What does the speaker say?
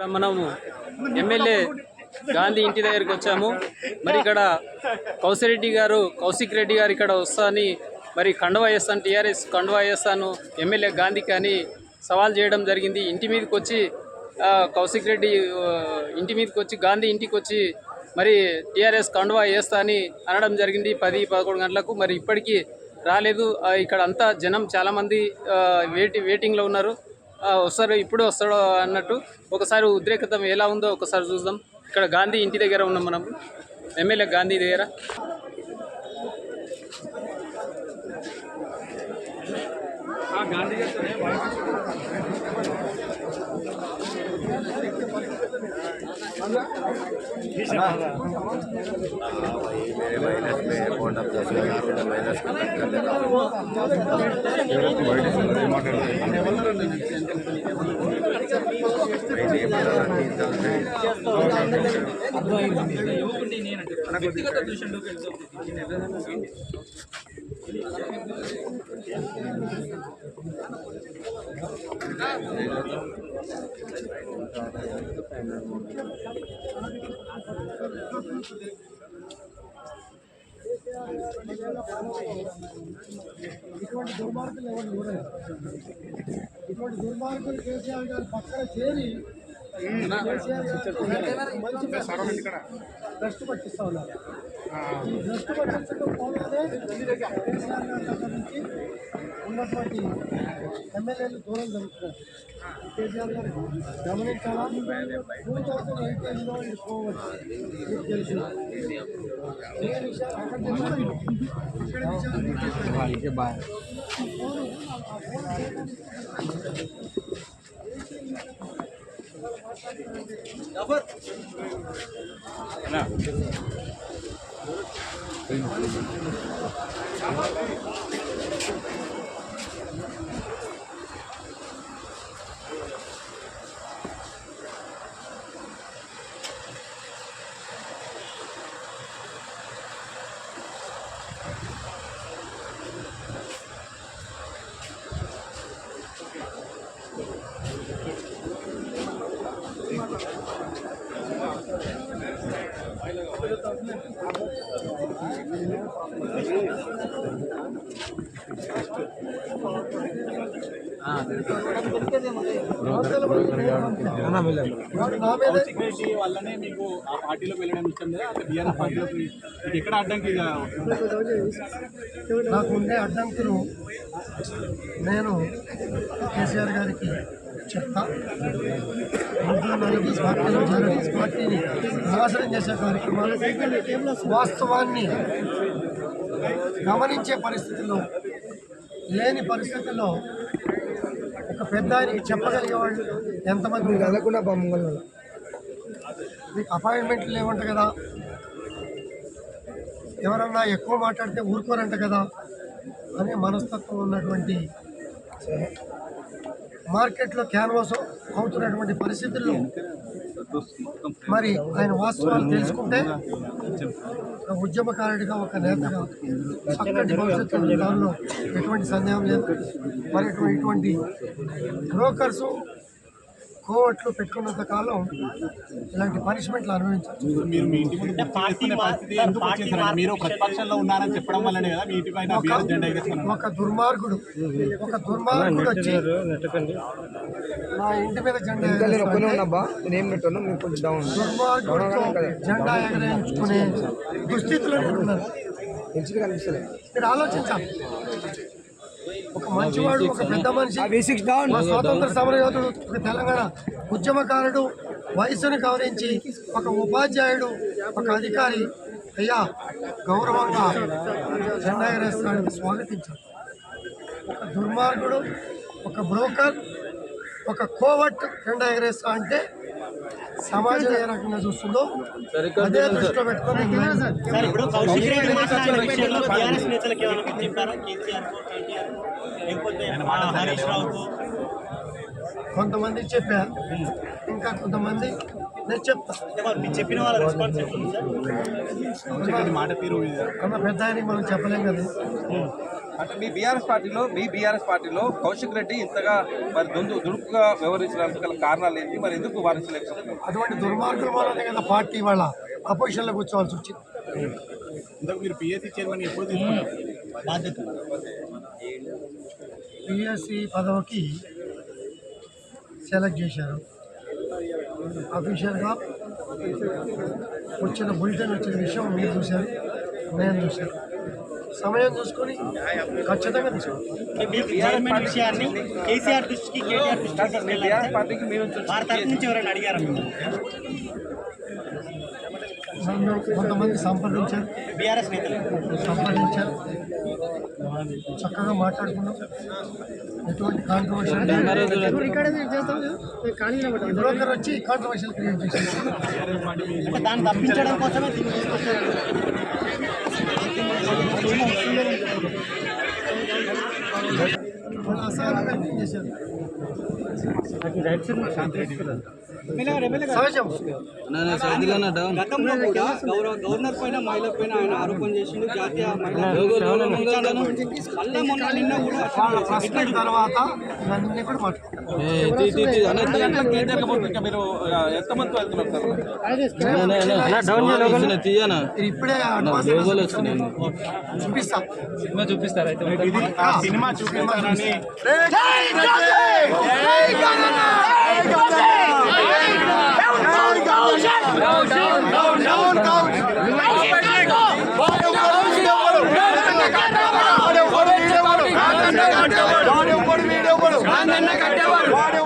ఇక్కడ మనము ఎమ్మెల్యే గాంధీ ఇంటి దగ్గరికి వచ్చాము. మరి ఇక్కడ కౌసిరెడ్డి గారు కౌశిక్ రెడ్డి గారు ఇక్కడ వస్తాని మరి కండువా వేస్తాను టీఆర్ఎస్ కండువా వేస్తాను ఎమ్మెల్యే గాంధీకి అని సవాల్ చేయడం జరిగింది. ఇంటి మీదకి వచ్చి కౌశిక్ రెడ్డి ఇంటి మీదకి వచ్చి గాంధీ ఇంటికి వచ్చి మరి టీఆర్ఎస్ కండువా వేస్తా అని అనడం జరిగింది పది పదకొండు గంటలకు. మరి ఇప్పటికీ రాలేదు. ఇక్కడ అంతా జనం చాలామంది వెయిటి వెయిటింగ్లో ఉన్నారు. వస్తారు ఇప్పుడు వస్తాడు అన్నట్టు ఒకసారి ఉద్రేకతం ఎలా ఉందో ఒకసారి చూద్దాం ఇక్కడ గాంధీ ఇంటి దగ్గర ఉన్నాం మనం ఎమ్మెల్యే గాంధీ దగ్గర माइनस में अकाउंट ऑफ दस हजार माइनस का कट कर ఇటువంటి దుర్మార్గులు ఎవరు చూడలేదు ఇటువంటి దుర్మార్గులు కేసీఆర్ గారు పక్కన చేరి కేసీఆర్ గారు మంచి భ్రష్టు పట్టిస్తా ఉన్నారు ఈ భ్రష్టు పట్టించడం పోగానే కేసీఆర్ గారి దగ్గర నుంచి ఉన్నటువంటి ఎమ్మెల్యేలు దూరం జరుగుతున్నారు కేసీఆర్ గారు గమనించాలా టూ థౌజండ్ ఎయిటీన్లో ఇది పోవచ్చు మీకు తెలుసు ఏ విషయాలు అక్కడ తెలియదు. ఇక్కడ విషయాలు మీకు వల్లనే మీకు ఆ పార్టీలో వెళ్ళడం ఇష్టం లేదా అక్కడ బీఆర్ఎస్ పార్టీలోకి మీకు ఎక్కడ అడ్డంకి నాకు ఉండే అడ్డంకులు నేను కేసీఆర్ గారికి చెప్తా. ఇంకా నలుగురు పార్టీలు జర్నలిస్ట్ పార్టీని నాశనం చేసే కార్యక్రమాలు వాస్తవాన్ని గమనించే పరిస్థితుల్లో లేని పరిస్థితుల్లో ఒక పెద్ద ఆయనకి చెప్పగలిగే వాళ్ళు ఎంతమంది వెళ్ళకుండా బొమ్మలు మీకు అపాయింట్మెంట్లు లేవంట కదా? ఎవరన్నా ఎక్కువ మాట్లాడితే ఊరుకోరంట కదా? అనే మనస్తత్వం ఉన్నటువంటి మార్కెట్లో క్యాన్వాస్ అవుతున్నటువంటి పరిస్థితుల్లో మరి ఆయన వాస్తవాలు తెలుసుకుంటే ఒక ఉద్యమకారుడిగా ఒక నేతగా చక్కటి భవిష్యత్తు. దానిలో ఎటువంటి సందేహం లేదు మరి ఇటువంటి బ్రోకర్సు కోవట్లు పెట్టుకున్నంత కాలం ఇలాంటి పనిష్మెంట్లు ఎగరేసుకున్నారు ఒక దుర్మార్గుడు ఒక దుర్మార్గుడు వచ్చి నా ఇంటి మీద జెండా దుర్మార్గుడితో జెండా ఎగరేయించుకునే దుస్థితిలో నేను ఉన్నాను మీరు ఆలోచించాలి. ఒక మంచివాడు ఒక పెద్ద మనిషి. ఒక స్వాతంత్ర సమర యోధుడు ఒక తెలంగాణ ఉద్యమకారుడు వయసును గౌరవించి ఒక ఉపాధ్యాయుడు ఒక అధికారి. అయ్యా గౌరవంగా జెండా ఎగరేస్తాడని స్వాగతించాలి. ఒక దుర్మార్గుడు ఒక బ్రోకర్ ఒక కోవట్ జెండా ఎగరేస్తా అంటే సమాజం ఏ రకంగా చూస్తుందో అదే దృష్టిలో పెట్టుకొని రావుకు? కొంతమంది చెప్పారు ఇంకా కొంతమంది నేను చెప్తా. అంటే వాళ్ళు మీరు చెప్పిన వాళ్ళ రెస్పాన్స్ మాట తీరు. అన్న పెద్ద మనం చెప్పలేం కదా. అంటే మీ బీఆర్ఎస్ పార్టీలో మీ బీఆర్ఎస్ పార్టీలో కౌశిక్ రెడ్డి ఇంతగా మరి దుందు దుడుకుగా వ్యవహరించడానికి గల కారణాలు ఏంటి? మరి ఎందుకు వారిని సెలెక్షన్ అటువంటి దుర్మార్గుల వల్లనే కదా పార్టీ వాళ్ళ అపోజిషన్లో కూర్చోవాల్సి వచ్చింది. ఇంతకు మీరు పిఎస్సి చైర్మన్ ఎప్పుడు తీసుకున్నారు? బాధ్యత. పిఎస్సి పదవికి సెలెక్ట్ చేశారు. అఫీషియల్గా వచ్చిన బులెటిన్ వచ్చిన విషయం మీరు చూశారు నేను చూశాను. సమయం చూసుకొని ఖచ్చితంగా విషయాన్ని కేసీఆర్ దృష్టికి కేటీఆర్ దృష్టికి ఎవరైనా అడిగారా కొంతమంది సంప్రదించారు. బీఆర్ఎస్ నేతలు. సంప్రదించారు. చక్కగా మాట్లాడుకున్నాం. ఎటువంటి కాంట్రవర్షియల్ బ్రోకర్ వచ్చి కాంట్రవర్షియల్ క్రియేట్ చేశారు. దాన్ని తప్పించడం కోసమే అసహనం వ్యక్తం చేశారు. గవర్నర్ పైన మహిళ పైన ఆయన ఆరోపణ చేసిండు జాతీయ మళ్ళా మొన్న నిన్న కూడా తర్వాత చూపిస్తారా సినిమా చూపిస్తారని వాడు